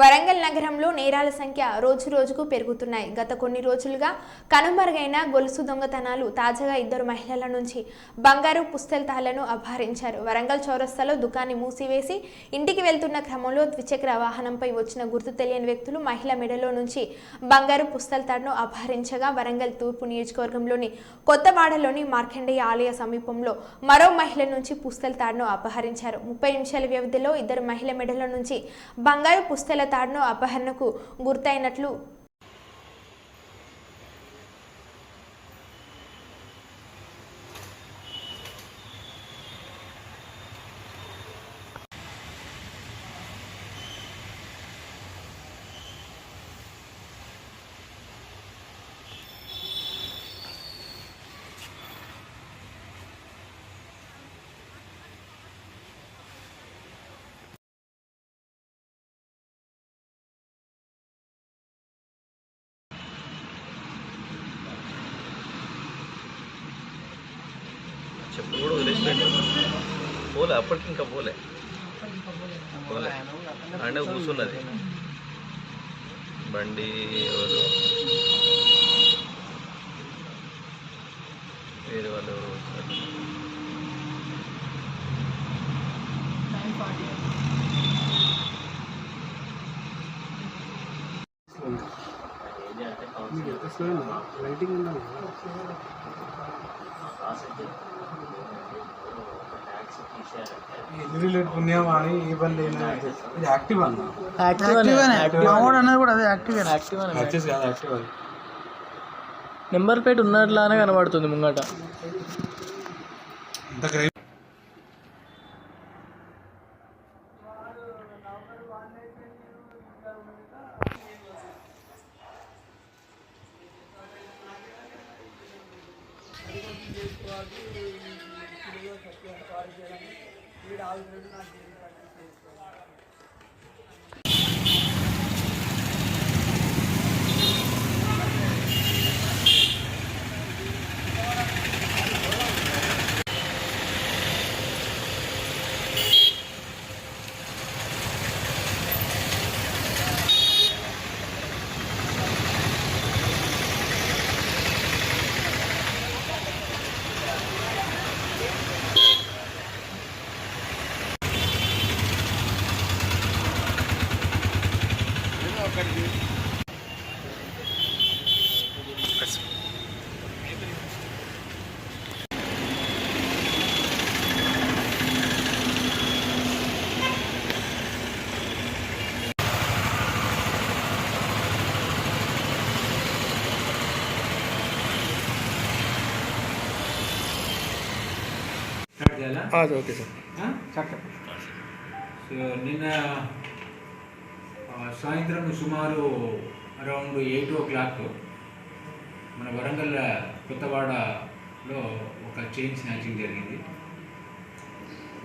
వరంగల్ నగరంలో నేరాల సంఖ్య రోజు రోజుకు పెరుగుతున్నాయి. గత కొన్ని రోజులుగా కనుమరుగైన గొలుసు దొంగతనాలు తాజాగా ఇద్దరు మహిళల నుంచి బంగారు పుస్తెలతాళ్ళను అపహరించారు. వరంగల్ చౌరస్తాలో దుకాణి మూసివేసి ఇంటికి వెళ్తున్న క్రమంలో ద్విచక్ర వాహనంపై వచ్చిన గుర్తు తెలియని వ్యక్తులు మహిళ మెడలో నుంచి బంగారు పుస్తెలతాడును అపహరించగా వరంగల్ తూర్పు నియోజకవర్గంలోని కొత్తవాడలోని మార్కండేయ ఆలయ సమీపంలో మరో మహిళ నుంచి పుస్తెలతాడును అపహరించారు. ముప్పై నిమిషాల వ్యవధిలో ఇద్దరు మహిళ మెడల నుంచి బంగారు పుస్తెల తాడును అపహరణకు గుర్తయినట్లు కూడా వదిలేసిపోయింది పోలే అప్పటికి ఇంకా పోలే పోలే అంటే కూర్చున్నది బండి ఎవరు వేరే వాళ్ళు. లైటింగ్ ఉండాలి అని ఇది యాక్టివ్ అన్న? అన్నది కూడా అదే యాక్టివ్ నెంబర్ ప్లేట్ ఉన్నట్లానే కనబడుతుంది ముంగట. ఇంత వీడు స్టార్ట్ నాకు ఓకే సార్? సో నిన్న సాయంత్రం సుమారు అరౌండ్ ఎయిట్ ఓ క్లాక్ మన వరంగల్ కొత్తవాడలో ఒక చైన్ స్నాచింగ్ జరిగింది.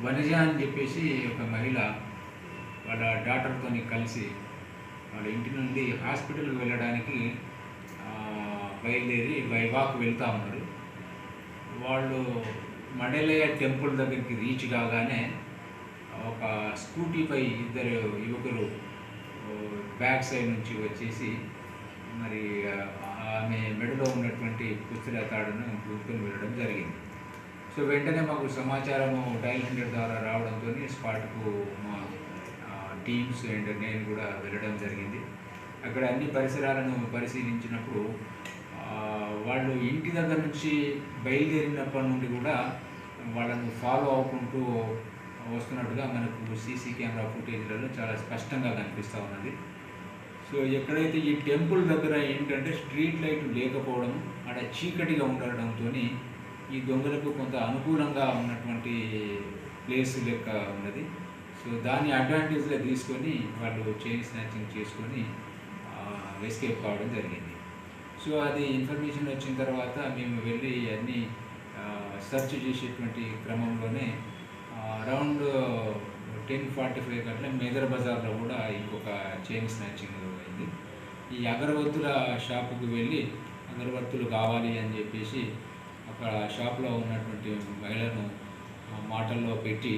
వనజ అని చెప్పేసి ఒక మహిళ వాళ్ళ డాక్టర్తో కలిసి వాళ్ళ ఇంటి నుండి హాస్పిటల్కి వెళ్ళడానికి బయలుదేరి బై వాక్ వెళ్తూ ఉన్నారు. వాళ్ళు మండలయ్య టెంపుల్ దగ్గరికి రీచ్ కాగానే ఒక స్కూటీపై ఇద్దరు యువకులు బ్యాక్ సైడ్ నుంచి వచ్చేసి మరి ఆమె మెడలో ఉన్నటువంటి పుస్తక తాడును గుర్తుని వెళ్ళడం జరిగింది. సో వెంటనే మాకు సమాచారము డైల్ హండ్రెడ్ ద్వారా రావడంతో స్పాట్కు మా టీమ్స్ అండ్ నేను కూడా వెళ్ళడం జరిగింది. అక్కడ అన్ని పరిసరాలను పరిశీలించినప్పుడు వాళ్ళు ఇంటి దగ్గర నుంచి బయలుదేరినప్పటి నుండి కూడా వాళ్ళను ఫాలో అవ్వకుంటూ వస్తున్నట్టుగా మనకు సీసీ కెమెరా ఫుటేజ్లలో చాలా స్పష్టంగా కనిపిస్తూ ఉన్నది. సో ఎక్కడైతే ఈ టెంపుల్ దగ్గర ఏంటంటే స్ట్రీట్ లైట్ లేకపోవడం అక్కడ చీకటిగా ఉండడంతో ఈ దొంగలకు కొంత అనుకూలంగా ఉన్నటువంటి ప్లేస్ లెక్క ఉన్నది. సో దాన్ని అడ్వాంటేజ్గా తీసుకొని వాళ్ళు చైన్ స్నాచింగ్ చేసుకొని ఎస్కేప్ కావడం జరిగింది. సో అది ఇన్ఫర్మేషన్ వచ్చిన తర్వాత మేము వెళ్ళి అన్ని సెర్చ్ చేసేటువంటి క్రమంలోనే అరౌండ్ టెన్ ఫార్టీ ఫైవ్ గంటల మేదర్ బజార్లో కూడా ఇంకొక చైన్ స్నాచింగ్ అయింది. ఈ అగరబత్తుల షాపుకి వెళ్ళి అగరబత్తులు కావాలి అని చెప్పేసి అక్కడ షాప్లో ఉన్నటువంటి మహిళను మాటల్లో పెట్టి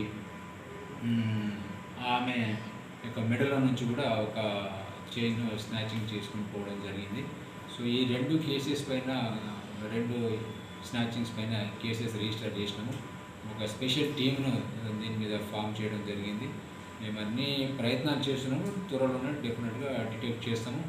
ఆమె యొక్క మెడలో నుంచి కూడా ఒక చైన్ స్నాచింగ్ చేసుకుని పోవడం జరిగింది. సో ఈ రెండు కేసెస్ పైన రెండు స్నాచింగ్స్ పైన కేసెస్ రిజిస్టర్ చేసినాము. ఒక స్పెషల్ టీమ్ను దీని మీద ఫామ్ చేయడం జరిగింది. మేము అన్ని ప్రయత్నాలు చేస్తున్నాము. త్వరలోనే డెఫినెట్గా డిటెక్ట్ చేస్తాము.